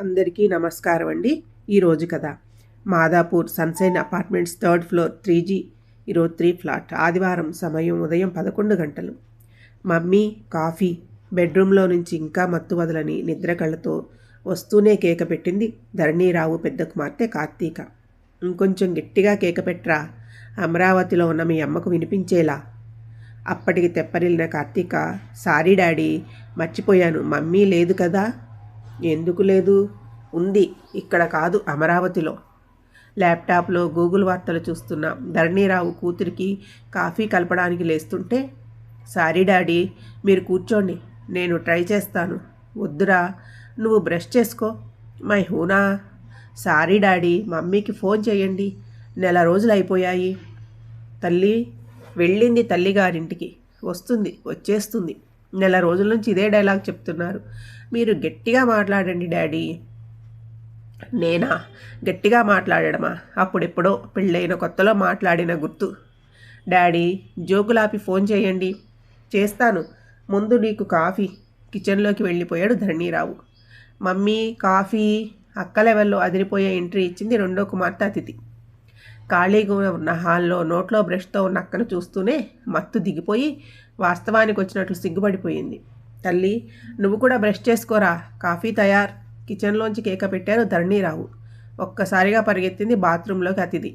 అందరికీ నమస్కారం అండి. ఈరోజు కథ. Madhapur Sunshine apartments third floor three G ఈరోజు త్రీ ఫ్లాట్. ఆదివారం సమయం ఉదయం పదకొండు గంటలు. మమ్మీ కాఫీ బెడ్రూమ్లో నుంచి ఇంకా మత్తు వదలని నిద్ర కళ్ళతో వస్తూనే కేక పెట్టింది ధరణీరావు పెద్ద కుమార్తె కార్తీక. ఇంకొంచెం గట్టిగా కేక పెట్టరా? అమరావతిలో ఉన్న మీ అమ్మకు వినిపించేలా? అప్పటికి తెప్పరిల్లిన కార్తీక సారీ డాడీ మర్చిపోయాను. మమ్మీ లేదు కదా? ఎందుకు లేదు? ఉంది. ఇక్కడ కాదు అమరావతిలో. ల్యాప్టాప్లో గూగుల్ వార్తలు చూస్తున్న ధరణీరావు కూతురికి కాఫీ కలపడానికి లేస్తుంటే సారీ డాడీ మీరు కూర్చోండి నేను ట్రై చేస్తాను. వద్దురా నువ్వు బ్రష్ చేసుకో. మై హూనా? సారీ డాడీ మమ్మీకి ఫోన్ చేయండి. నెల రోజులు అయిపోయాయి. తల్లి వెళ్ళింది తల్లిగారింటికి. వస్తుంది వచ్చేస్తుంది. నెల రోజుల నుంచి ఇదే డైలాగ్ చెప్తున్నారు. మీరు గట్టిగా మాట్లాడండి డాడీ. నేనా? గట్టిగా మాట్లాడడమా? అప్పుడెప్పుడో పెళ్ళైన కొత్తలో మాట్లాడిన గుర్తు. డాడీ జోకులాపి ఫోన్ చేయండి. చేస్తాను. ముందు నీకు కాఫీ. కిచెన్లోకి వెళ్ళిపోయాడు ధరణీరావు. మమ్మీ కాఫీ అక్క లెవెల్లో అదిరిపోయే ఎంట్రీ ఇచ్చింది రెండో కుమార్తె అతిథి. ఖాళీగా ఉన్న హాల్లో నోట్లో బ్రష్తో ఉన్న అక్కను చూస్తూనే మత్తు దిగిపోయి వాస్తవానికి వచ్చినట్లు సిగ్గుపడిపోయింది. తల్లి నువ్వు కూడా బ్రష్ చేసుకోరా? కాఫీ తయార్. కిచెన్లోంచి కేక పెట్టారు ధరణీరావు. ఒక్కసారిగా పరిగెత్తింది బాత్రూంలోకి అతిథి.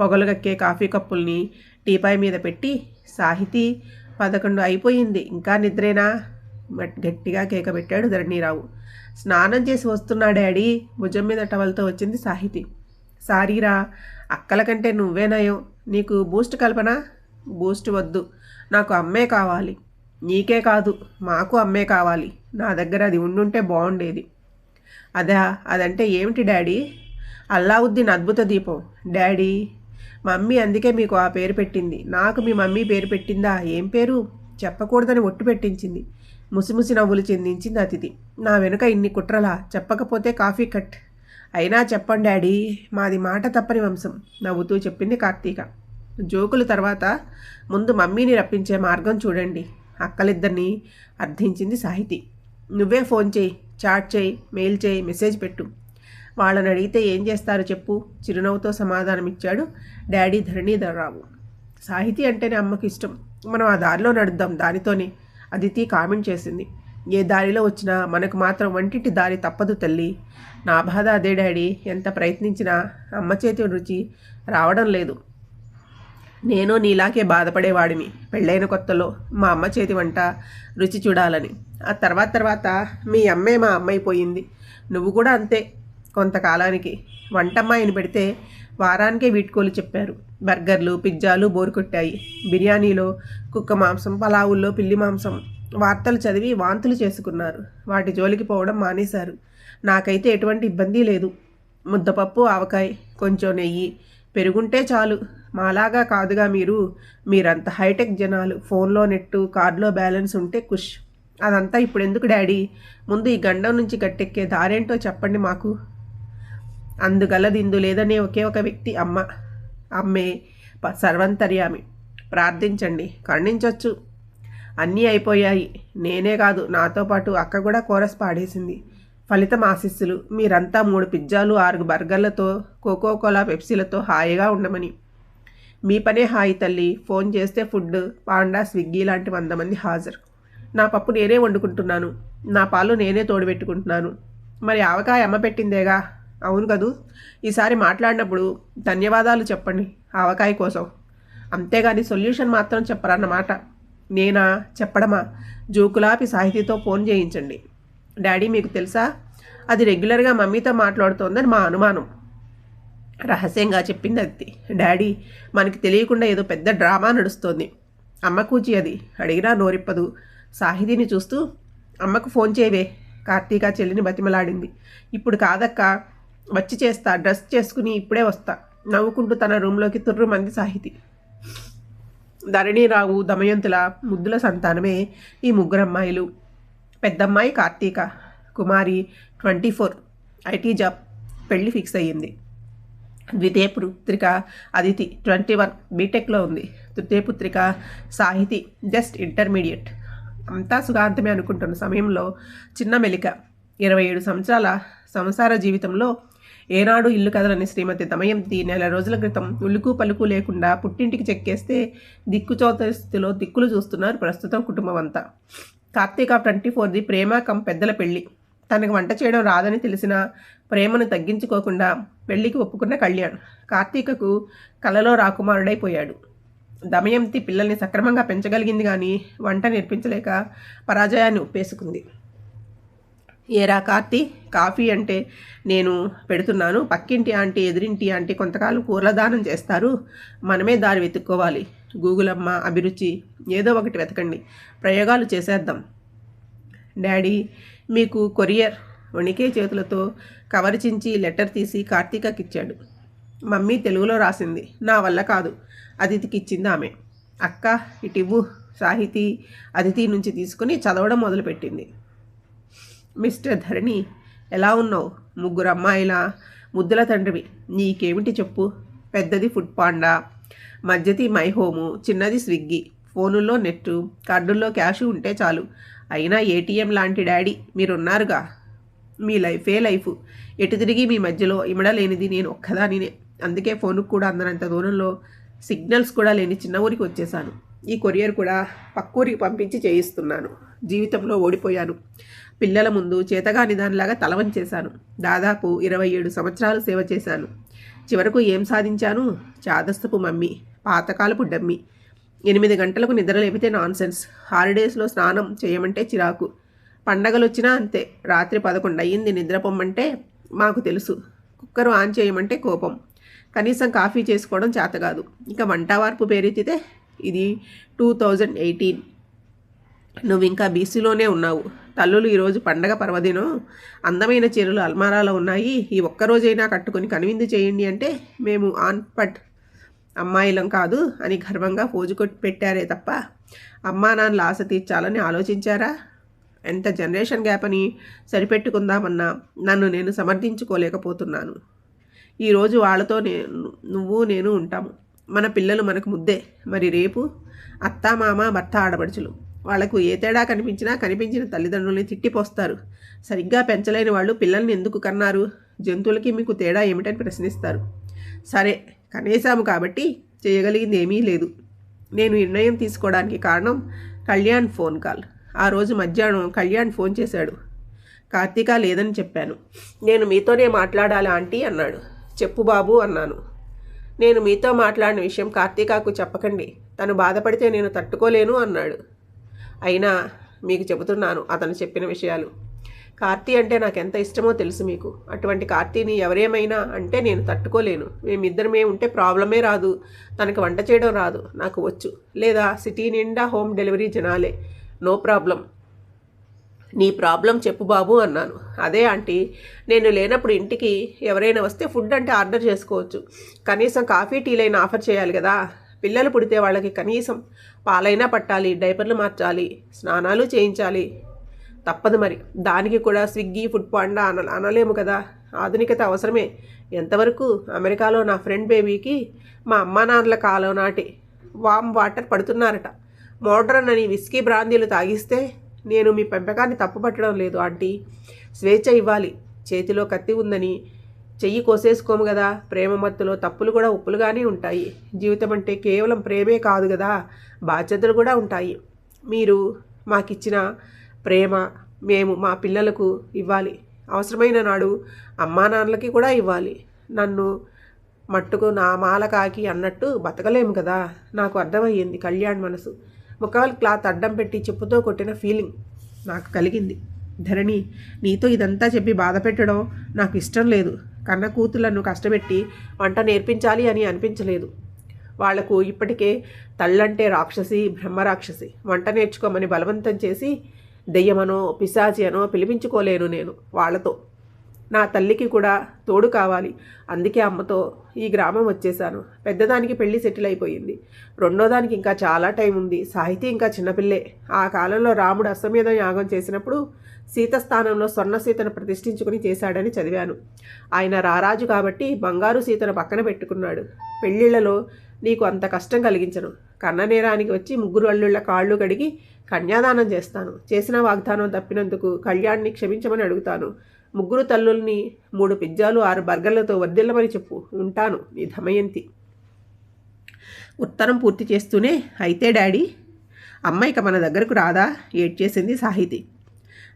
పొగలుగక్కే కాఫీ కప్పుల్ని టీపాయ్ మీద పెట్టి సాహితీ పదకొండు అయిపోయింది. ఇంకా నిద్రేనా? గట్టిగా కేక పెట్టాడు ధరణీరావు. స్నానం చేసి వస్తున్నా డాడీ. భుజం మీద టవల్తో వచ్చింది సాహితి. సారీరా అక్కల కంటే నువ్వే నయం. నీకు బూస్ట్ కల్పన? బూస్ట్ వద్దు. నాకు అమ్మే కావాలి. నీకే కాదు మాకు అమ్మే కావాలి. నా దగ్గర అది ఉండుంటే బాగుండేది అదా అదంటే ఏమిటి డాడీ? అల్లావుద్దీన్ అద్భుత దీపం. డాడీ మమ్మీ అందుకే మీకు ఆ పేరు పెట్టింది. నాకు మీ మమ్మీ పేరు పెట్టిందా? ఏం పేరు? చెప్పకూడదని ఒట్టు పెట్టించింది. ముసిముసి నవ్వులు చెందించింది అతిథి. నా వెనుక ఇన్ని కుట్రలా? చెప్పకపోతే కాఫీ కట్. అయినా చెప్పండి డాడీ మాది మాట తప్పని వంశం నవ్వుతూ చెప్పింది కార్తీక. జోకుల తర్వాత ముందు మమ్మీని రప్పించే మార్గం చూడండి అక్కలిద్దరిని అర్థించింది సాహితి. నువ్వే ఫోన్ చేయి చాట్ చేయి మెయిల్ చేయి మెసేజ్ పెట్టు. వాళ్ళని అడిగితే ఏం చేస్తారు చెప్పు చిరునవ్వుతో సమాధానమిచ్చాడు డాడీ ధరణీధరరావు. సాహితీ అంటేనే అమ్మకి ఇష్టం. మనం ఆ దారిలో నడుద్దాం దానితోనే అదితి కామెంట్ చేసింది. ఏ దారిలో వచ్చినా మనకు మాత్రం వంటింటి దారి తప్పదు తల్లి. నా బాధ అదే డాడీ. ఎంత ప్రయత్నించినా అమ్మ చేతి రుచి రావడం లేదు. నేను నీలాగే బాధపడేవాడిని. పెళ్ళైన కొత్తలో మా అమ్మ చేతి వంట రుచి చూడాలని. ఆ తర్వాత తర్వాత మీ అమ్మే మా అమ్మైపోయింది. నువ్వు కూడా అంతే. కొంతకాలానికి వంటమ్మాయిని పెడితే వారానికే వీట్కోలు చెప్పారు. బర్గర్లు పిజ్జాలు బోరు కొట్టాయి. బిర్యానీలో కుక్క మాంసం పలావుల్లో పిల్లి మాంసం. వార్తలు చదివి వాంతులు చేసుకున్నారు. వాటి జోలికి పోవడం మానేశారు. నాకైతే ఎటువంటి ఇబ్బంది లేదు. ముద్దపప్పు ఆవకాయ కొంచెం నెయ్యి. పెరుగుంటే చాలు. మాలాగా కాదుగా మీరు. మీరంత హైటెక్ జనాలు. ఫోన్లో నెట్టు కార్డులో బ్యాలెన్స్ ఉంటే కుష్ అదంతా ఇప్పుడు ఎందుకు డాడీ? ముందు ఈ గండం నుంచి గట్టెక్కే దారేంటో చెప్పండి మాకు. అందుగలదిందు లేదనే ఒకే ఒక వ్యక్తి అమ్మ. అమ్మే. సర్వంతర్యామి. ప్రార్థించండి. ఖండించవచ్చు అన్నీ అయిపోయాయి. నేనే కాదు నాతో పాటు అక్క కూడా కోరస్ పాడేసింది. ఫలితం ఆశిస్సులు. మీరంతా మూడు పిజ్జాలు ఆరు బర్గర్లతో కోకో కోలా పెప్సీలతో హాయిగా ఉండమని. మీ పనే హాయి తల్లి. ఫోన్ చేస్తే ఫుడ్ పాండా స్విగ్గీ లాంటి వంద మంది హాజరు. నా పప్పు నేనే వండుకుంటున్నాను. నా పాలు నేనే తోడుపెట్టుకుంటున్నాను. మరి ఆవకాయ అమ్మ పెట్టిందేగా? అవును కదూ. ఈసారి మాట్లాడినప్పుడు ధన్యవాదాలు చెప్పండి ఆవకాయ కోసం. అంతేగాని సొల్యూషన్ మాత్రం చెప్పరన్నమాట. నేనా? చెప్పడమా? జోకులాపి సాహితీతో ఫోన్ చేయించండి. డాడీ మీకు తెలుసా? అది రెగ్యులర్గా మమ్మీతో మాట్లాడుతోందని మా అనుమానం. రహస్యంగా చెప్పింది అది. డాడీ మనకి తెలియకుండా ఏదో పెద్ద డ్రామా నడుస్తోంది. అమ్మ కూచి అది. అడిగినా నోరిప్పదు. సాహితీని చూస్తూ అమ్మకు ఫోన్ చేయవే. కార్తీక చెల్లిని బతిమలాడింది. ఇప్పుడు కాదక్క. వచ్చి చేస్తా. డ్రెస్ చేసుకుని ఇప్పుడే వస్తా. నవ్వుకుంటూ తన రూమ్లోకి తుర్రు మంది సాహితి. ధరణిరావు దమయంతుల ముద్దుల సంతానమే ఈ ముగ్గురు అమ్మాయిలు. పెద్దమ్మాయి Karthika Kumari twenty four IT job పెళ్ళి ఫిక్స్ అయ్యింది. ద్వితీయ పుత్రిక అదితి ట్వంటీ వన్ బీటెక్లో ఉంది. తృతీయ పుత్రిక సాహితి జస్ట్ ఇంటర్మీడియట్. అంతా సుఖాంతమే అనుకుంటున్న సమయంలో చిన్న మెలిక ఇరవై ఏడు సంవత్సరాల సంసార జీవితంలో ఏనాడు ఇల్లు కదలని శ్రీమతి దమయంతి నెల రోజుల క్రితం ఉలుకు పలుకు లేకుండా పుట్టింటికి చెక్కేస్తే దిక్కుచోత స్థితిలో దిక్కులు చూస్తున్నారు ప్రస్తుతం కుటుంబం అంతా. కార్తీక ట్వంటీ ఫోర్ది ప్రేమ కం పెద్దల పెళ్ళి తనకు వంట చేయడం రాదని తెలిసిన ప్రేమను తగ్గించుకోకుండా పెళ్ళికి ఒప్పుకున్న కళ్యాణ్ కార్తీకకు కలలో రాకుమారుడైపోయాడు. దమయంతి పిల్లల్ని సక్రమంగా పెంచగలిగింది కానీ వంట నేర్పించలేక పరాజయాన్ని ఒప్పేసుకుంది. ఏరా కార్తీ కాఫీ అంటే నేను పెడుతున్నాను. పక్కింటి ఆంటీ ఎదురింటి ఆంటీ కొంతకాలం కూరల దానం చేస్తారు. మనమే దారి వెతుక్కోవాలి. గూగుల్ అమ్మ అభిరుచి ఏదో ఒకటి వెతకండి. ప్రయోగాలు చేసేద్దాం. డాడీ మీకు కొరియర్ వణికే చేతులతో కవర్ చించి లెటర్ తీసి కార్తీకకి ఇచ్చాడు. మమ్మీ తెలుగులో రాసింది. నా వల్ల కాదు. అతిథికి ఇచ్చింది ఆమె. అక్క ఇటివ్వు సాహితీ అతిథి నుంచి తీసుకుని చదవడం మొదలుపెట్టింది. మిస్టర్ ధరణి ఎలా ఉన్నావు? ముగ్గురు అమ్మాయిల? ముద్దుల తండ్రివి. నీకేమిటి చెప్పు? పెద్దది ఫుడ్ పాండా. మధ్యది మై హోము చిన్నది స్విగ్గీ. ఫోనుల్లో నెట్టు కార్డుల్లో క్యాష్ ఉంటే చాలు. అయినా ఏటీఎం లాంటి డాడీ మీరున్నారుగా? మీ లైఫే లైఫ్. ఎటు తిరిగి మీ మధ్యలో ఇమడలేనిది నేను ఒక్కదానినే. అందుకే ఫోనుకు కూడా అందనంత దూరంలో సిగ్నల్స్ కూడా లేని చిన్న ఊరికి వచ్చేసాను ఈ కొరియర్ కూడా పక్కూరికి పంపించి చేయిస్తున్నాను. జీవితంలో ఓడిపోయాను. పిల్లల ముందు చేతగాని దానిలాగా తలవంచేశాను దాదాపు ఇరవై ఏడు సంవత్సరాలు సేవ చేశాను. చివరకు ఏం సాధించాను? చాదస్తపు మమ్మీ పాతకాలపు డమ్మి. ఎనిమిది గంటలకు నిద్ర లేపితే నాన్సెన్స్. హాలిడేస్లో స్నానం చేయమంటే చిరాకు. పండగలు వచ్చినా అంతే. రాత్రి పదకొండు అయ్యింది నిద్రపోమ్మంటే మాకు తెలుసు. కుక్కర్ ఆన్ చేయమంటే కోపం. కనీసం కాఫీ చేసుకోవడం చేత కాదు ఇక వంటవార్పు పేరెత్తితే ఇది టూ థౌజండ్ ఎయిటీన్. నువ్వు ఇంకా బీసీలోనే ఉన్నావు. తల్లులు ఈరోజు పండగ పర్వదినం. అందమైన చీరలు అల్మారాలో ఉన్నాయి. ఈ ఒక్కరోజైనా కట్టుకొని కనువిందు చేయండి అంటే మేము ఆన్ పట్ అమ్మాయిలం కాదు అని గర్వంగా ఫోజు కొట్టి పెట్టారే తప్ప అమ్మా నాన్నల ఆశ తీర్చాలని ఆలోచించారా? ఎంత జనరేషన్ గ్యాప్ అని సరిపెట్టుకుందామన్నా నన్ను నేను సమర్థించుకోలేకపోతున్నాను. ఈరోజు వాళ్ళతో నేను నువ్వు నేను ఉంటాము. మన పిల్లలు మనకు ముద్దే. మరి రేపు అత్త మామ భర్త ఆడబడుచులు వాళ్ళకు ఏ తేడా కనిపించినా కనిపించిన తల్లిదండ్రుల్ని తిట్టిపోస్తారు. సరిగ్గా పెంచలేని వాళ్ళు పిల్లల్ని ఎందుకు కన్నారు? జంతువులకి మీకు తేడా ఏమిటని ప్రశ్నిస్తారు. సరే కనేసాము కాబట్టి చేయగలిగింది ఏమీ లేదు. నేను నిర్ణయం తీసుకోవడానికి కారణం కళ్యాణ్ ఫోన్ కాల్. ఆ రోజు మధ్యాహ్నం కళ్యాణ్ ఫోన్ చేశాడు. కార్తీక లేదని చెప్పాను. నేను మీతోనే మాట్లాడాలా ఆంటీ? అన్నాడు. చెప్పు బాబు అన్నాను. నేను మీతో మాట్లాడిన విషయం కార్తీకాకు చెప్పకండి. తను బాధపడితే నేను తట్టుకోలేను అన్నాడు. అయినా మీకు చెబుతున్నాను అతను చెప్పిన విషయాలు. కార్తీ అంటే నాకు ఎంత ఇష్టమో తెలుసు మీకు. అటువంటి కార్తీని ఎవరేమైనా అంటే నేను తట్టుకోలేను. మేమిద్దరమే ఉంటే ప్రాబ్లమే రాదు. తనకు వంట చేయడం రాదు. నాకు వచ్చు. లేదా సిటీ నిండా హోమ్ డెలివరీ జనాలే. No problem. నీ ప్రాబ్లం చెప్పు బాబు అన్నాను. అదే ఆంటీ నేను లేనప్పుడు ఇంటికి ఎవరైనా వస్తే ఫుడ్ అంటే ఆర్డర్ చేసుకోవచ్చు. కనీసం కాఫీ టీలైనా ఆఫర్ చేయాలి కదా. పిల్లలు పుడితే వాళ్ళకి కనీసం పాలైనా పట్టాలి డైపర్లు మార్చాలి స్నానాలు చేయించాలి. తప్పదు మరి. దానికి కూడా స్విగ్గీ ఫుడ్ పాండా అన అనలేము కదా. ఆధునికత అవసరమే. ఎంతవరకు అమెరికాలో నా ఫ్రెండ్ బేబీకి మా అమ్మా నాన్నల కాలం నాటి వామ్ వాటర్ పడుతున్నారట. మోడ్రన్ అని విస్కీ బ్రాందీలు తాగిస్తే నేను మీ పెంపకాన్ని తప్పుపట్టడం లేదు ఆంటీ. స్వేచ్ఛ ఇవ్వాలి. చేతిలో కత్తి ఉందని చెయ్యి కోసేసుకోము కదా ప్రేమ మత్తులో తప్పులు కూడా ఉప్పులుగానే ఉంటాయి. జీవితం అంటే కేవలం ప్రేమే కాదు కదా బాధ్యతలు కూడా ఉంటాయి. మీరు మాకిచ్చిన ప్రేమ మేము మా పిల్లలకు ఇవ్వాలి. అవసరమైన నాడు అమ్మా నాన్నలకి కూడా ఇవ్వాలి. నన్ను మట్టుకు నా మాల కాకి అన్నట్టు బతకలేము కదా నాకు అర్థమయ్యింది కళ్యాణ్ మనసు. ముఖాలు క్లాత్ అడ్డం పెట్టి చెప్పుతో కొట్టిన ఫీలింగ్ నాకు కలిగింది. ధరణి నీతో ఇదంతా చెప్పి బాధ పెట్టడం నాకు ఇష్టం లేదు. కన్న కూతుళ్ళను కష్టపెట్టి వంట నేర్పించాలి అని అనిపించలేదు. వాళ్ళకు ఇప్పటికే తల్లంటే రాక్షసి బ్రహ్మరాక్షసి. వంట నేర్చుకోమని బలవంతం చేసి దెయ్యమనో పిశాచి అనో పిలిపించుకోలేను నేను వాళ్ళతో. నా తల్లికి కూడా తోడు కావాలి. అందుకే అమ్మతో ఈ గ్రామం వచ్చేసాను పెద్దదానికి పెళ్ళి సెటిల్ అయిపోయింది. రెండోదానికి ఇంకా చాలా టైం ఉంది. సాహితీ ఇంకా చిన్నపిల్లే ఆ కాలంలో రాముడు అశ్వమేధం యాగం చేసినప్పుడు సీత స్థానంలో స్వర్ణ సీతను ప్రతిష్ఠించుకుని చేశాడని చదివాను. ఆయన రారాజు కాబట్టి బంగారు సీతను పక్కన పెట్టుకున్నాడు. పెళ్ళిళ్ళలో నీకు అంత కష్టం కలిగించను. కన్ననేరానికి వచ్చి ముగ్గురు అల్లుళ్ళ కాళ్ళు కడిగి కన్యాదానం చేస్తాను. చేసిన వాగ్దానం తప్పినందుకు కళ్యాణ్ని క్షమించమని అడుగుతాను. ముగ్గురు తల్లుల్ని మూడు పిజ్జాలు ఆరు బర్గర్లతో వర్దిల్లమని చెప్పు. ఉంటాను. నీ ధమయంతి. ఉత్తరం పూర్తి చేస్తూనే అయితే డాడీ అమ్మ ఇక మన దగ్గరకు రాదా? ఏడ్చేసింది సాహితి.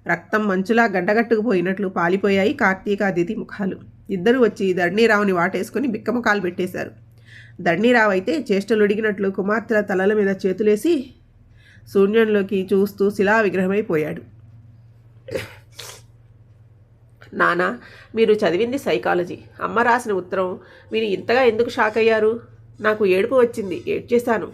రక్తం మంచులా గడ్డగట్టుకుపోయినట్లు పాలిపోయాయి కార్తీక అదితి ముఖాలు. ఇద్దరు వచ్చి దండీరావుని వాటేసుకుని బిక్కముఖాలు పెట్టేశారు. దండీరావు అయితే చేష్టలు ఉడిగినట్లు కుమార్తెల తలల మీద చేతులేసి శూన్యంలోకి చూస్తూ శిలా విగ్రహమైపోయాడు నానా మీరు చదివింది సైకాలజీ అమ్మ రాసిన ఉత్తరం మీరు ఇంతగా ఎందుకు షాక్ అయ్యారు? నాకు ఏడుపు వచ్చింది ఏడ్చేశాను.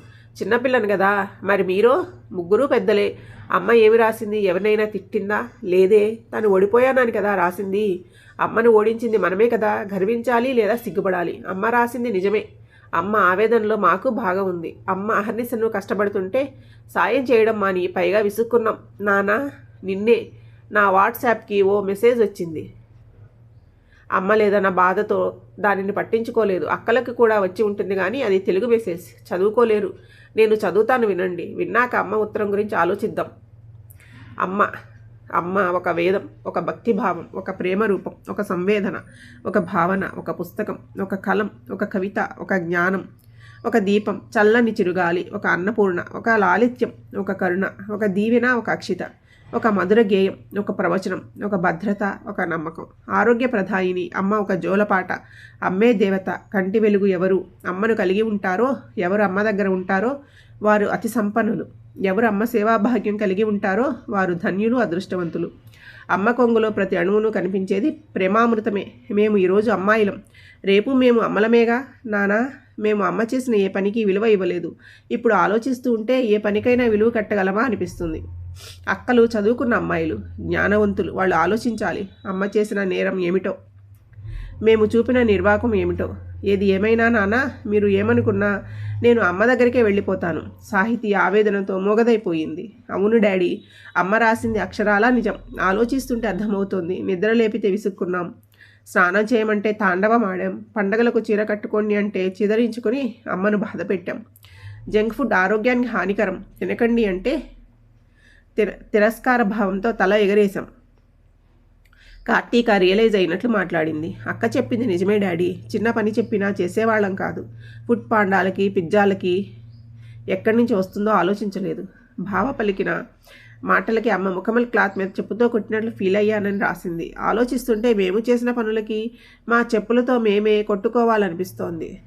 చిన్నపిల్లను కదా మరి మీరో? ముగ్గురు పెద్దలే. అమ్మ ఏమి రాసింది ఎవరినైనా తిట్టిందా? లేదే. తను ఓడిపోయానని కదా రాసింది. అమ్మను ఓడించింది మనమే కదా గర్వించాలి లేదా సిగ్గుపడాలి. అమ్మ రాసింది నిజమే. అమ్మ ఆవేదనలో మాకు బాగా ఉంది. అమ్మ అహర్నిశను కష్టపడుతుంటే సాయం చేయడం మాని పైగా విసుక్కున్నాం. నానా నిన్నే నా వాట్సాప్కి ఓ మెసేజ్ వచ్చింది. అమ్మ లేదన్న బాధతో దానిని పట్టించుకోలేదు. అక్కలకి కూడా వచ్చి ఉంటుంది కానీ అది తెలుగు మెసేజ్. చదువుకోలేరు. నేను చదువుతాను వినండి. విన్నాక అమ్మ ఉత్తరం గురించి ఆలోచిద్దాం. అమ్మ అమ్మ ఒక వేదం ఒక భక్తిభావం ఒక ప్రేమ రూపం ఒక సంవేదన ఒక భావన ఒక పుస్తకం ఒక కలం ఒక కవిత ఒక జ్ఞానం ఒక దీపం చల్లని చిరుగాలి ఒక అన్నపూర్ణ ఒక లాలిత్యం ఒక కరుణ ఒక దీవెన ఒక అక్షిత. ఒక మధుర గేయం ఒక ప్రవచనం ఒక భద్రత ఒక నమ్మకం. ఆరోగ్య ప్రధాయిని అమ్మ ఒక జోలపాట. అమ్మే దేవత కంటి వెలుగు ఎవరు? అమ్మను కలిగి ఉంటారో? ఎవరు అమ్మ దగ్గర ఉంటారో? వారు అతి సంపన్నులు. ఎవరు అమ్మ సేవాభాగ్యం కలిగి ఉంటారో? వారు ధన్యులు అదృష్టవంతులు. అమ్మ కొంగులో ప్రతి అణువును కనిపించేది ప్రేమామృతమే. మేము ఈరోజు అమ్మాయిలం రేపు మేము అమ్మలమేగా? నానా మేము అమ్మ చేసిన ఏ పనికి విలువ ఇవ్వలేదు. ఇప్పుడు ఆలోచిస్తూ ఉంటే ఏ పనికైనా విలువ కట్టగలమా అనిపిస్తుంది. అక్కలు చదువుకున్న అమ్మాయిలు జ్ఞానవంతులు వాళ్ళు ఆలోచించాలి అమ్మ చేసిన నేరం ఏమిటో? మేము చూపిన నిర్వాకం ఏమిటో? ఏది ఏమైనా నాన్న మీరు ఏమనుకున్నా నేను అమ్మ దగ్గరికే వెళ్ళిపోతాను. సాహితీ ఆవేదనతో మోగదైపోయింది. అవును డాడీ అమ్మ రాసింది అక్షరాలా నిజం. ఆలోచిస్తుంటే అర్థమవుతోంది. నిద్ర లేపితే విసుక్కున్నాం. స్నానం చేయమంటే తాండవం ఆడాం. పండగలకు చీర కట్టుకోండి అంటే చిదరించుకొని అమ్మను బాధ పెట్టాం జంక్ ఫుడ్ ఆరోగ్యానికి హానికరం. తినకండి అంటే తిర తిరస్కార భావంతో తల ఎగరేశాం. కార్తీక రియలైజ్ అయినట్లు మాట్లాడింది. అక్క చెప్పింది నిజమే డాడీ. చిన్న పని చెప్పినా చేసేవాళ్ళం కాదు. ఫుడ్ పాండాలకి పిజ్జాలకి ఎక్కడి నుంచి వస్తుందో ఆలోచించలేదు. భావ పలికిన మాటలకి అమ్మ ముఖమల్ క్లాత్ మీద చెప్పుతో కొట్టినట్లు ఫీల్ అయ్యానని రాసింది. ఆలోచిస్తుంటే మేము చేసిన పనులకి మా చెప్పులతో మేమే కొట్టుకోవాలనిపిస్తోంది.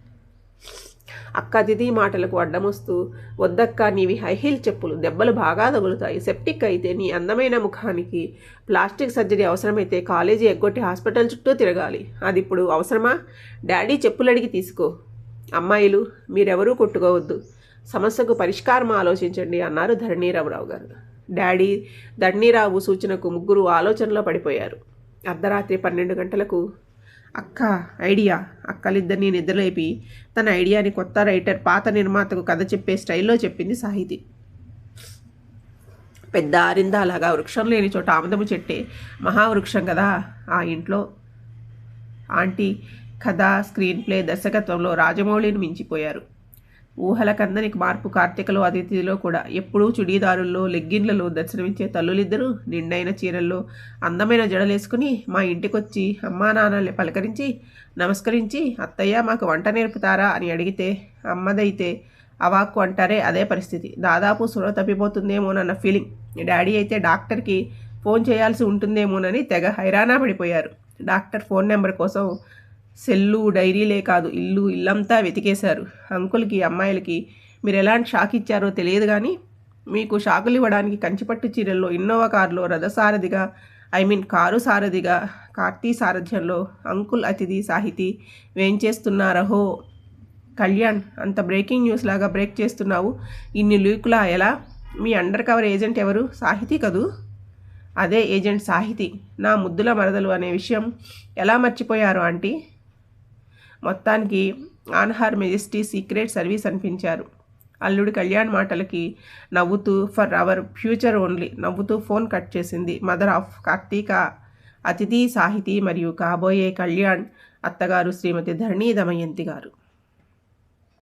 అక్క దిది మాటలకు అడ్డమొస్తూ వద్దక్క నీవి హైహీల్ చెప్పులు దెబ్బలు బాగా తగులుతాయి. సెప్టిక్ అయితే నీ అందమైన ముఖానికి ప్లాస్టిక్ సర్జరీ అవసరమైతే కాలేజీ ఎగ్గొట్టి హాస్పిటల్ చుట్టూ తిరగాలి. అది ఇప్పుడు అవసరమా? డాడీ చెప్పులు అడిగి తీసుకో. అమ్మాయిలు మీరెవరూ కొట్టుకోవద్దు. సమస్యకు పరిష్కారం ఆలోచించండి అన్నారు ధరణీరావురావు గారు. డాడీ ధరణీరావు సూచనకు ముగ్గురు ఆలోచనలో పడిపోయారు. అర్ధరాత్రి పన్నెండు గంటలకు అక్క ఐడియా. అక్కలిద్దరిని నిద్రలేపి తన ఐడియాని కొత్త రైటర్ పాత నిర్మాతకు కథ చెప్పే స్టైల్లో చెప్పింది సాహితి. పెద్ద ఆరిందాలాగా వృక్షం లేని చోట ఆముదము చెట్టే మహావృక్షం కదా ఆ ఇంట్లో ఆంటీ కథ స్క్రీన్ ప్లే దర్శకత్వంలో రాజమౌళిని మించిపోయారు. ఊహల కందనికి మార్పు కార్తీకలో అతిథిలో కూడా. ఎప్పుడూ చుడీదారుల్లో లెగ్గిన్లలో దర్శనమిచ్చే తల్లులిద్దరూ నిండైన చీరల్లో అందమైన జడలేసుకుని మా ఇంటికొచ్చి అమ్మా నాన్నల్ని పలకరించి నమస్కరించి అత్తయ్య మాకు వంట నేర్పుతారా అని అడిగితే అమ్మదైతే అవాక్కు అంటారే అదే పరిస్థితి. దాదాపు సుర తప్పిపోతుందేమోనన్న ఫీలింగ్. డాడీ అయితే డాక్టర్కి ఫోన్ చేయాల్సి ఉంటుందేమోనని తెగ హైరానా పడిపోయారు. డాక్టర్ ఫోన్ నెంబర్ కోసం సెల్లు డైరీలే కాదు ఇల్లు ఇల్లంతా వెతికేశారు. అంకుల్కి అమ్మాయిలకి మీరు ఎలాంటి షాక్ ఇచ్చారో తెలియదు కానీ మీకు షాకులు ఇవ్వడానికి కంచిపట్టు చీరల్లో ఇన్నోవా కారులో రథసారథిగా ఐ మీన్ కారు సారథిగా కార్తీ సారథ్యంలో అంకుల్ అతిథి సాహితి వేంచేస్తున్నారహో కళ్యాణ్ అంత బ్రేకింగ్ న్యూస్ లాగా బ్రేక్ చేస్తున్నావు. ఇన్ని లీకులా ఎలా? మీ అండర్ కవర్ ఏజెంట్ ఎవరు? సాహితి కదూ? అదే ఏజెంట్ సాహితి. నా ముద్దుల మరదలు అనే విషయం ఎలా మర్చిపోయారు ఆంటీ? మొత్తానికి ఆన్హార్ మెజెస్టీ సీక్రెట్ సర్వీస్ అనిపించారు. అల్లుడి కళ్యాణ్ మాటలకి నవ్వుతూ ఫర్ అవర్ ఫ్యూచర్ ఓన్లీ నవ్వుతూ ఫోన్ కట్ చేసింది. మదర్ ఆఫ్ కార్తీక అతిథి సాహితీ మరియు కాబోయే కళ్యాణ్ అత్తగారు శ్రీమతి ధరణి దమయంతి గారు.